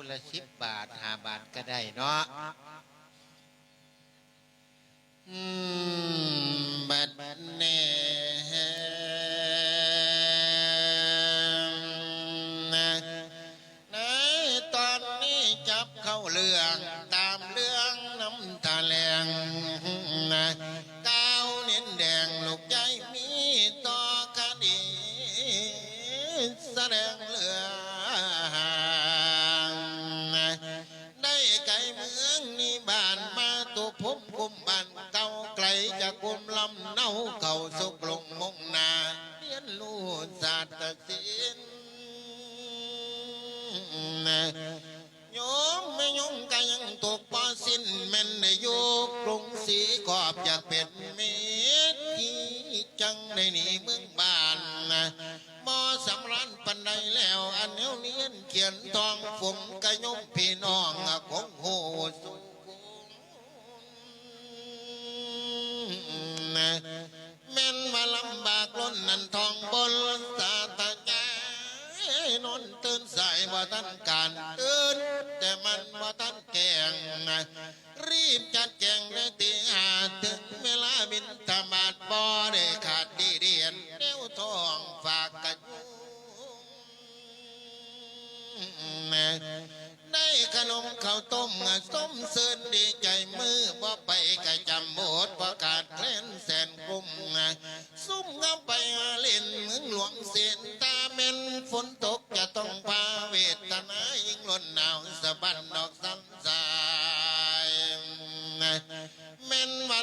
พุละสิบบาทหาบาทก็ได้เนาะอืมบัดเน่ ลำเนาเข้าสุกลงมงนาเรียนรู้ศาสตร์ศิลป์โยมไม่ยงก็ยังตกปอสิ้นแม่นในยุกรุงศรีกอบอยากเป็นเมตที่จังในนี่เมืองบ้านนะมอสำรันปันใดแล้ว อันเนี้ยเนียนเขียนทองฝงกะยมพี่น้องของโหสุนะ ว่าท่านการตื่นแต่มันว่าท่านแกงรีบจัดแจงในตีหาถึงเวลาบินธบาตบ่ได้ขาดดีเดียนเดี๋ยวทองฝากกันได้ขนมข้าวต้มส้มเสินดีใจมือบ่ไปกะจำโบดประกาศเคลนแสนกุมซุ่มเงาไปเล่นเมืองหลวงเสียนตา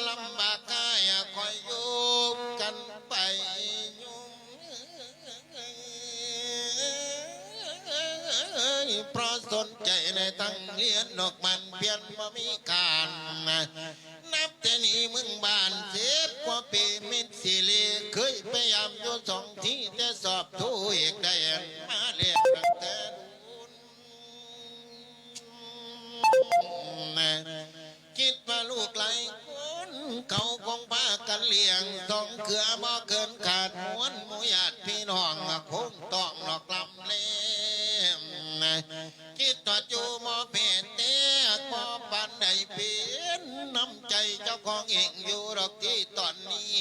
ลำบากกายคอยยู่กันไปยู่เพราะสนใจในตั้งเรียนดอกมันเพียนว่ามีการนับแต่นี้มึงบ้านเสียกว่าปีมิตรสิเลเคยพยายามอยู่สองที่แต่สอบทุเอกได้ เลี้ยงต้องเกลือบ่เกินขาดม้วนหมูญาติพี่น้องคงต้องหลอกลำเล่มคิดว่าจูหมอเพศเตกหมอปันได้เปลี่ยนน้ำใจเจ้าของเองอยู่ดอกที่ตอนนี้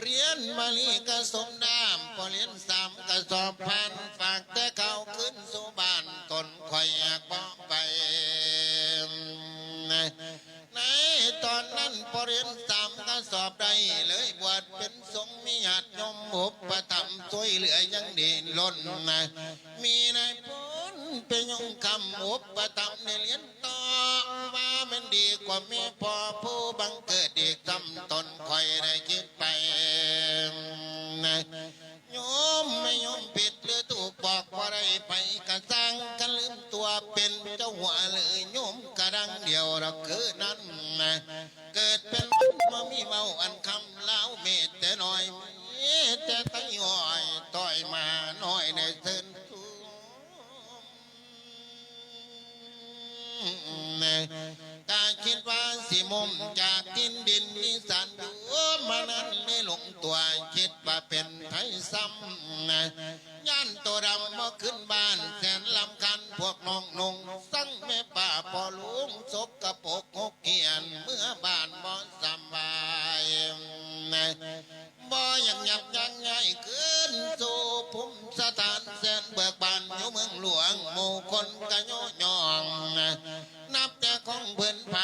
เรียนมาลีกระสมดามพอเรียนสามกระสอบพันฝากแต่เขาขึ้นสู่บ้านตนคอยอยากบอกไปในตอนนั้นพอเรียนส นี้เลยบวชเป็นสงฆ์มีญาดยมบุปถัมภ์ช่วยเหลือยังดีล้นนะมีนายพลเป็นยงคำบุปถัมภ์ในเลียนต่อว่ามันดีกว่ามีพ่อผู้บังเกิดเด็กทำตนคอยได้คิด คำเล่าเมตแต่น้อยเมตแต่ตั้งย่อยต่อยมาน้อยในเส้นทุนะกาคิดว่าสิมุมจากดินดินนิสันอยู่มานั้นเลยหลงตัวคิดว่าเป็นไทยซ้ำย่านตัวดำมาขึ้นบ้านแสนลำคันพวกน้องนงสั่งแม่ป่าพอลุงศกกระปกหกเกียนเมื่อบ้านบ่ส บยังยับยั้งง่ายขึ้นสู่ภูมิสถานแสนเบิกบานอยู่เมืองหลวงหมู่คนกะโยยอง นับแต่ของเพื่นผ่า